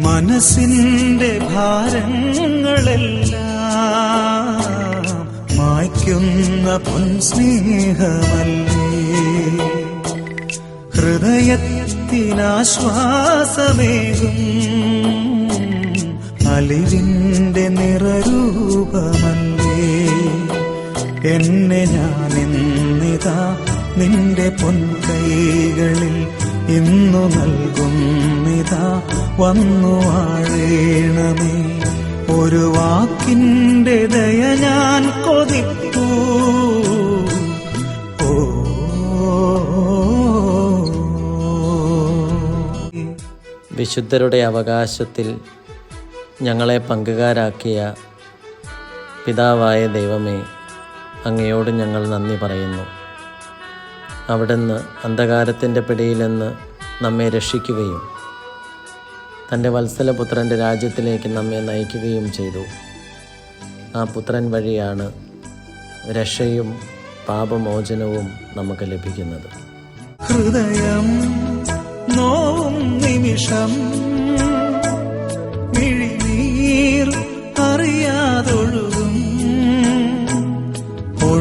മനസ്സിന്റെ ഭാരങ്ങളെല്ലാം മായ്ക്കുന്ന പൊൻസ്നേഹമല്ലേ? ഹൃദയത്തിനാശ്വാസമേകും അലിവിന്റെ നിറരൂപമല്ലേ? എന്നെ ഞാൻ നിന്നിതാ നിന്റെ പൊൻകൈകളിൽ ഇന്നു നൽകുന്നിതാ വന്നു വാഴേണമേ. ഒരു വാക്കിന്റെ ദയ ഞാൻ കൊതിപ്പൂ. വിശുദ്ധരുടെ അവകാശത്തിൽ ഞങ്ങളെ പങ്കുകാരാക്കിയ പിതാവായ ദൈവമേ അങ്ങയോട് ഞങ്ങൾ നന്ദി പറയുന്നു. അവിടുന്ന് അന്ധകാരത്തിന്റെ നിന്ന് നമ്മെ രക്ഷിക്കുകയും തന്റെ വത്സലപുത്രന്റെ രാജ്യത്തിലേക്ക് നമ്മെ നയിക്കുകയും ചെയ്തു. ആ പുത്രൻ വഴിയാണ് രക്ഷയും പാപമോചനവും നമുക്ക് ലഭിക്കുന്നത്. ഹൃദയം നോവും നിമിഷം